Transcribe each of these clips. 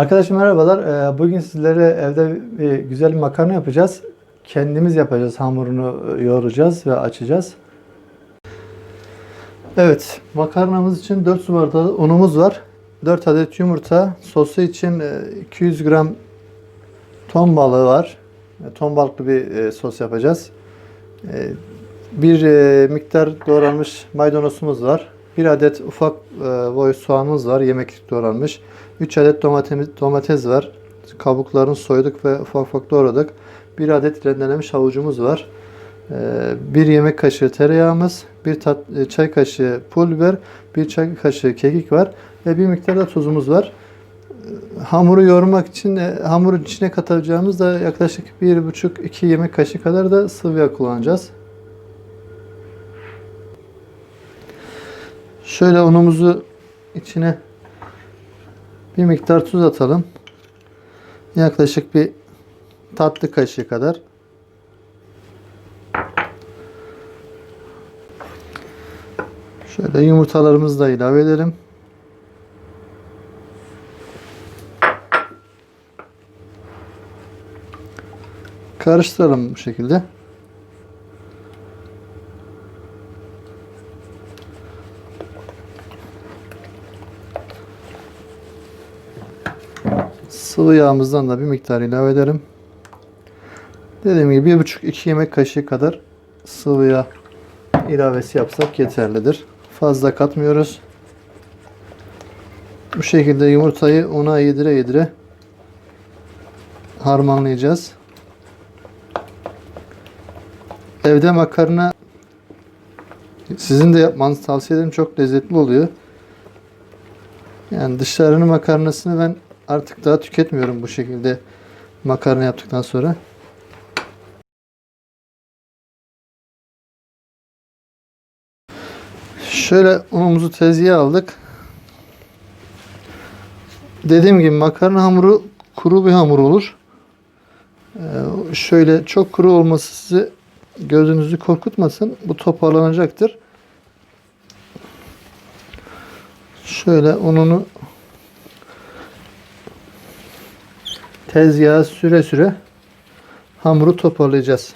Arkadaşlar merhabalar. Ee, Bugün sizlere evde bir güzel bir makarna yapacağız. Kendimiz yapacağız. Hamurunu yoğuracağız ve açacağız. Evet, makarnamız için 4 su bardağı unumuz var. 4 adet yumurta, sosu için e, 200 gram ton balığı var. E, Ton balıklı bir e, sos yapacağız. E, Bir e, miktar doğranmış maydanozumuz var. Bir adet ufak e, boy soğanımız var, yemeklik doğranmış. 3 adet domates, domates var. Kabuklarını soyduk ve ufak ufak doğradık. Bir adet rendelenmiş havucumuz var. Ee, Bir yemek kaşığı tereyağımız, bir tat, e, çay kaşığı pul biber, bir çay kaşığı kekik var ve bir miktar da tuzumuz var. Hamuru yoğurmak için e, hamurun içine katacağımız da yaklaşık 1,5-2 yemek kaşığı kadar da sıvı yağ kullanacağız. Şöyle unumuzu içine bir miktar tuz atalım. Yaklaşık bir tatlı kaşığı kadar. Şöyle yumurtalarımızı da ilave edelim. Karıştıralım bu şekilde. Sıvı yağımızdan da bir miktar ilave edelim. Dediğim gibi 1,5-2 yemek kaşığı kadar sıvı yağ ilavesi yapsak yeterlidir. Fazla katmıyoruz. Bu şekilde yumurtayı una yedire yedire harmanlayacağız. Evde makarna sizin de yapmanızı tavsiye ederim. Çok lezzetli oluyor. Yani dışarının makarnasını ben artık daha tüketmiyorum bu şekilde makarna yaptıktan sonra. Şöyle unumuzu tezgaha aldık. Dediğim gibi makarna hamuru kuru bir hamur olur. Ee, şöyle çok kuru olması sizi gözünüzü korkutmasın. Bu toparlanacaktır. Şöyle ununu tezgaha süre süre hamuru toparlayacağız.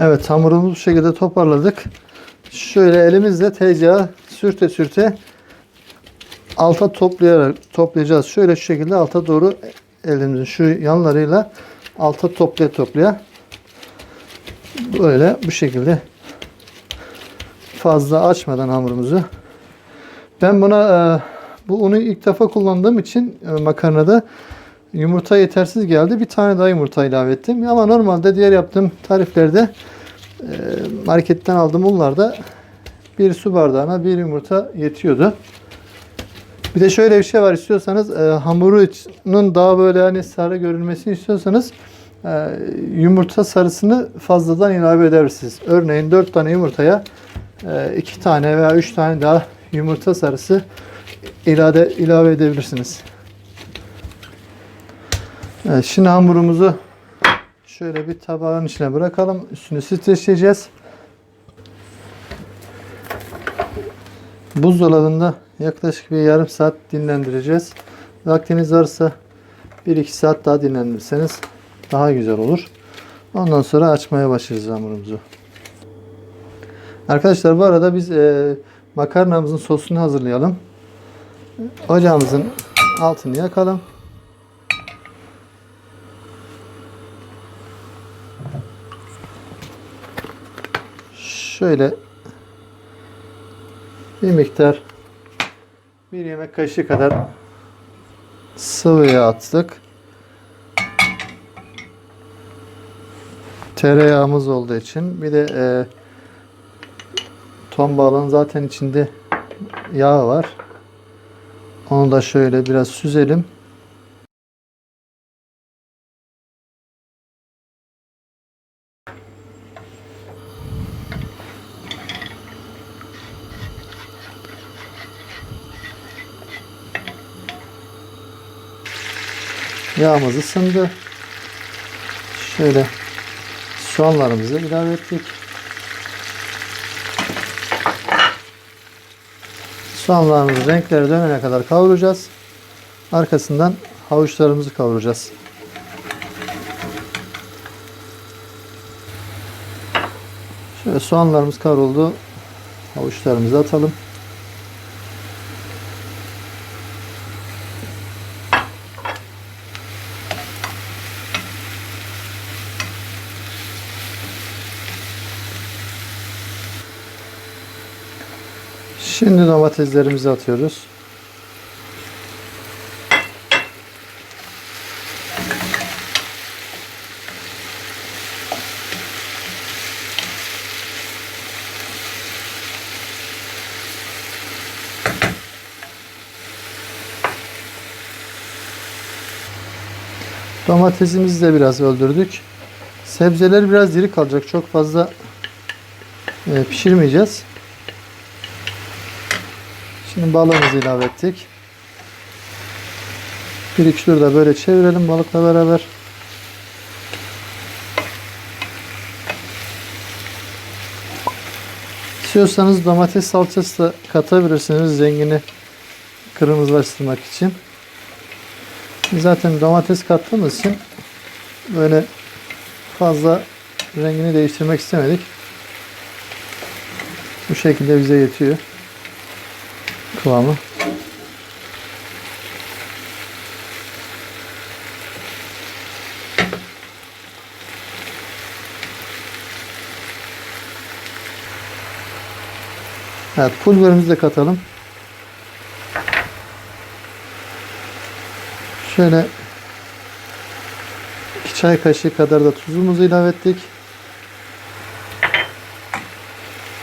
Evet hamurumuzu bu şekilde toparladık. Şöyle elimizle tezgaha sürte sürte alta toplayarak toplayacağız. Şöyle şu şekilde alta doğru elimizin şu yanlarıyla alta toplaya toplaya böyle bu şekilde fazla açmadan hamurumuzu ben buna e, bu unu ilk defa kullandığım için e, makarnada yumurta yetersiz geldi. Bir tane daha yumurta ilave ettim. Ama normalde diğer yaptığım tariflerde e, marketten aldığım unlarda bir su bardağına bir yumurta yetiyordu. Bir de şöyle bir şey var istiyorsanız e, hamurunun daha böyle hani sarı görünmesini istiyorsanız e, yumurta sarısını fazladan ilave edersiniz. Örneğin 4 tane yumurtaya 2 tane veya 3 tane daha yumurta sarısı ilave, ilave edebilirsiniz. Evet, şimdi hamurumuzu şöyle bir tabağın içine bırakalım. Üstünü streçleyeceğiz. Buzdolabında yaklaşık bir yarım saat dinlendireceğiz. Vaktiniz varsa 1-2 saat daha dinlendirirseniz daha güzel olur. Ondan sonra açmaya başlayacağız hamurumuzu. Arkadaşlar bu arada biz e, makarnamızın sosunu hazırlayalım. Ocağımızın altını yakalım. Şöyle bir miktar bir yemek kaşığı kadar sıvı yağ attık. Tereyağımız olduğu için bir de e, ton balığın zaten içinde yağ var. Onu da şöyle biraz süzelim. Yağımız ısındı. Şöyle soğanlarımızı ilave ettik. Soğanlarımızı renkleri dönene kadar kavuracağız. Arkasından havuçlarımızı kavuracağız. Şöyle soğanlarımız kavruldu. Havuçlarımızı atalım. Şimdi domateslerimizi atıyoruz. Domatesimizi de biraz öldürdük. Sebzeler biraz diri kalacak. Çok fazla e, pişirmeyeceğiz. Şimdi balığımızı ilave ettik. Bir iki tur da böyle çevirelim balıkla beraber. İstiyorsanız domates salçası da katabilirsiniz rengini kırmızılaştırmak için. Zaten domates kattığımız için böyle fazla rengini değiştirmek istemedik. Bu şekilde bize yetiyor kıvamı. Evet, pul biberimizi de katalım. Şöyle 2 çay kaşığı kadar da tuzumuzu ilave ettik.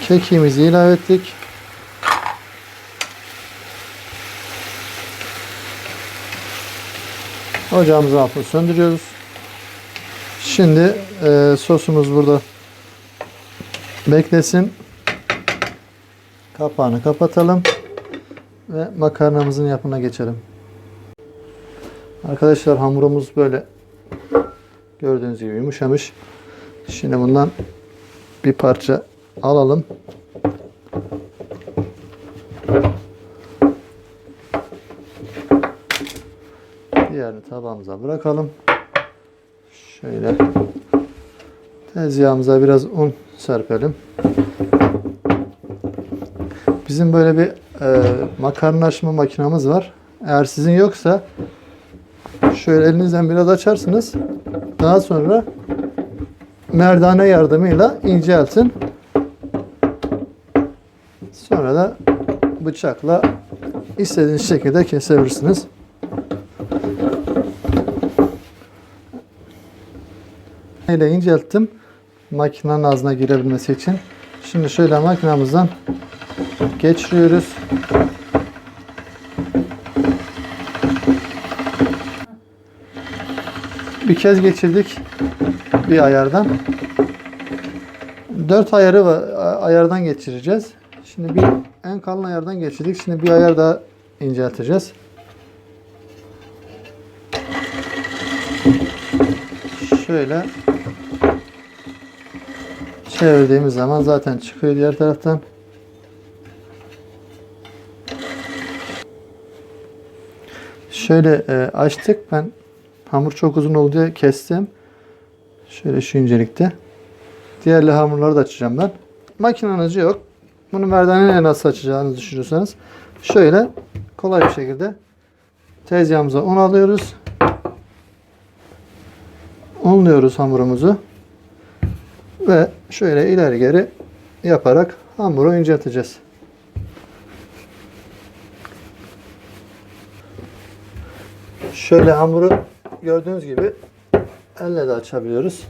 Kekiğimizi ilave ettik. Ocağımızın altını söndürüyoruz. Şimdi e, sosumuz burada beklesin. Kapağını kapatalım ve makarnamızın yapımına geçelim. Arkadaşlar hamurumuz böyle gördüğünüz gibi yumuşamış. Şimdi bundan bir parça alalım. Diğerini tabağımıza bırakalım. Şöyle tezgahımıza biraz un serpelim. Bizim böyle bir e, makarna açma makinamız var. Eğer sizin yoksa şöyle elinizden biraz açarsınız. Daha sonra merdane yardımıyla inceltin. Sonra da bıçakla istediğiniz şekilde kesebilirsiniz. İle incelttim. Makinenin ağzına girebilmesi için. Şimdi şöyle makinamızdan geçiriyoruz. Bir kez geçirdik bir ayardan. Dört ayarı var, ayardan geçireceğiz. Şimdi bir en kalın ayardan geçirdik. Şimdi bir ayar daha incelteceğiz. Şöyle çevirdiğimiz zaman zaten çıkıyor diğer taraftan. Şöyle e, açtık. Ben hamur çok uzun oldu diye kestim. Şöyle şu incelikte. Diğerli hamurları da açacağım ben. Makineniz yok. Bunu merdaneyle nasıl açacağınızı düşünüyorsanız şöyle kolay bir şekilde tezgahımıza un alıyoruz. Unluyoruz hamurumuzu. Ve şöyle ileri geri yaparak hamuru incelteceğiz. Şöyle hamuru gördüğünüz gibi elle de açabiliyoruz.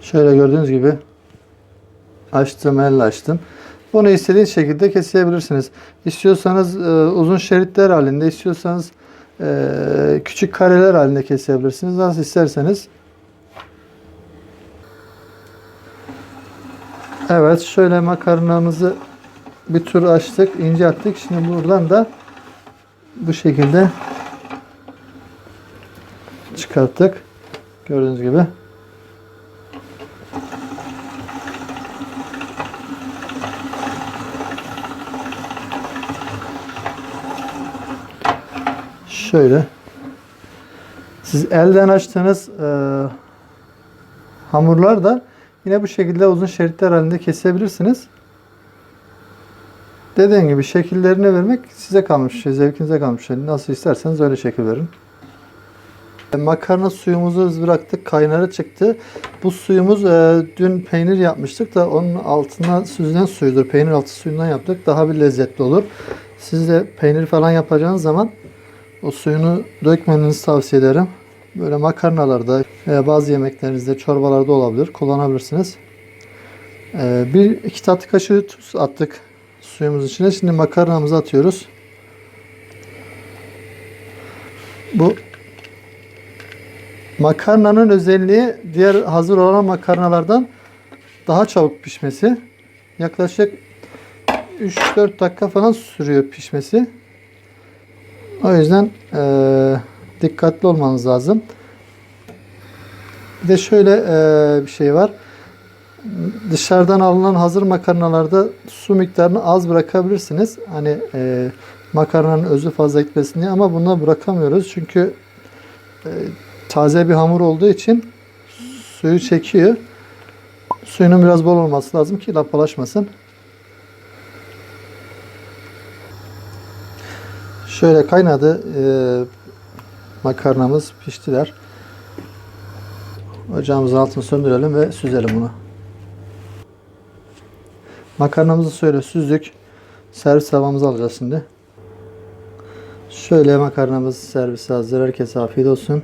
Şöyle gördüğünüz gibi açtım, elle açtım. Bunu istediğiniz şekilde kesebilirsiniz. İstiyorsanız e, uzun şeritler halinde, istiyorsanız küçük kareler halinde kesebilirsiniz. Nasıl isterseniz. Evet, şöyle makarnamızı bir tur açtık, incelttik. Şimdi buradan da bu şekilde çıkarttık. Gördüğünüz gibi. Şöyle. Siz elden açtığınız e, hamurlar da yine bu şekilde uzun şeritler halinde kesebilirsiniz. Dediğim gibi şekillerini vermek size kalmış, zevkinize kalmış. Nasıl isterseniz öyle şekil verin. Makarna suyumuzu bıraktık, kaynarı çıktı. Bu suyumuz e, dün peynir yapmıştık da onun altına süzülen suyudur. Peynir altı suyundan yaptık. Daha bir lezzetli olur. Siz de peynir falan yapacağınız zaman o suyunu dökmenizi tavsiye ederim. Böyle makarnalarda veya bazı yemeklerinizde, çorbalarda olabilir. Kullanabilirsiniz. E, bir iki tatlı kaşığı tuz attık suyumuz içine. Şimdi makarnamızı atıyoruz. Bu Makarnanın özelliği diğer hazır olan makarnalardan daha çabuk pişmesi. Yaklaşık 3-4 dakika falan sürüyor pişmesi. O yüzden eee, dikkatli olmanız lazım. Bir de şöyle eee, bir şey var. Dışarıdan alınan hazır makarnalarda su miktarını az bırakabilirsiniz. Hani eee, makarnanın özü fazla gitmesin diye ama buna bırakamıyoruz. Çünkü eee, taze bir hamur olduğu için suyu çekiyor. Suyunun biraz bol olması lazım ki lapalaşmasın. Şöyle kaynadı. Ee, makarnamız piştiler. Ocağımızın altını söndürelim ve süzelim bunu. Makarnamızı şöyle süzdük. Servis tavamızı alacağız şimdi. Şöyle makarnamız servise hazır. Herkese afiyet olsun.